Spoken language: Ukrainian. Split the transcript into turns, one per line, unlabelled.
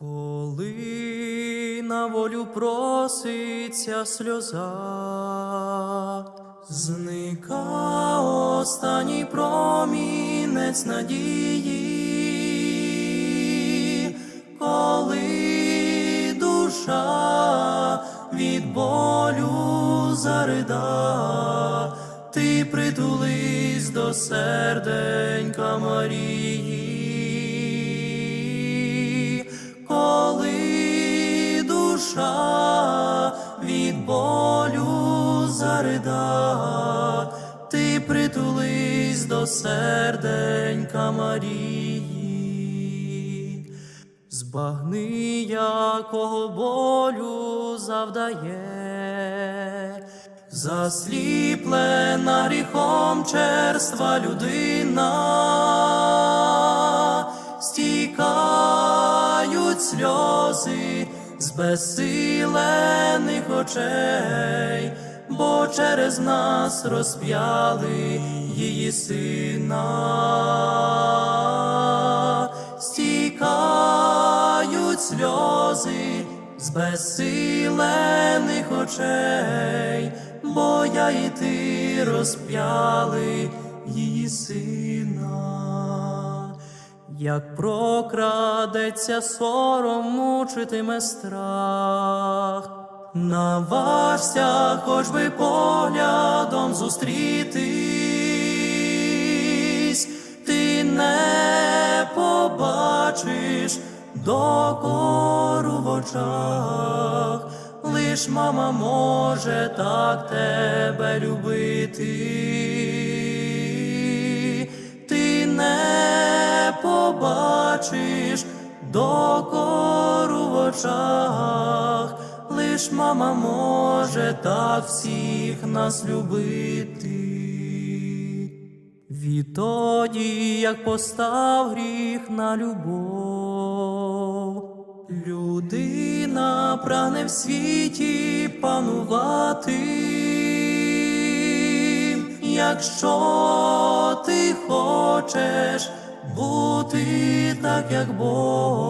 Коли на волю проситься сльоза, зника останній промінець надії, коли душа від болю зарида, ти притулись до серденька Марії, болю зарида, ти притулись до серденька Марії, збагни, якого болю завдає, засліплена гріхом черства людина, стікають сльози з безсилених очей, бо через нас розп'яли її сина, стікають сльози з безсилених очей, бо я і ти розп'яли її сина. Як прокрадеться сором, мучитиме страх, наважся, хоч би поглядом зустрітись, ти не побачиш докору в очах, лиш мама може так тебе любити докору в очах, лиш мама може так всіх нас любити. Відтоді, як постав гріх на любов, людина прагне в світі панувати, якщо ти хочеш бути так, як Бог,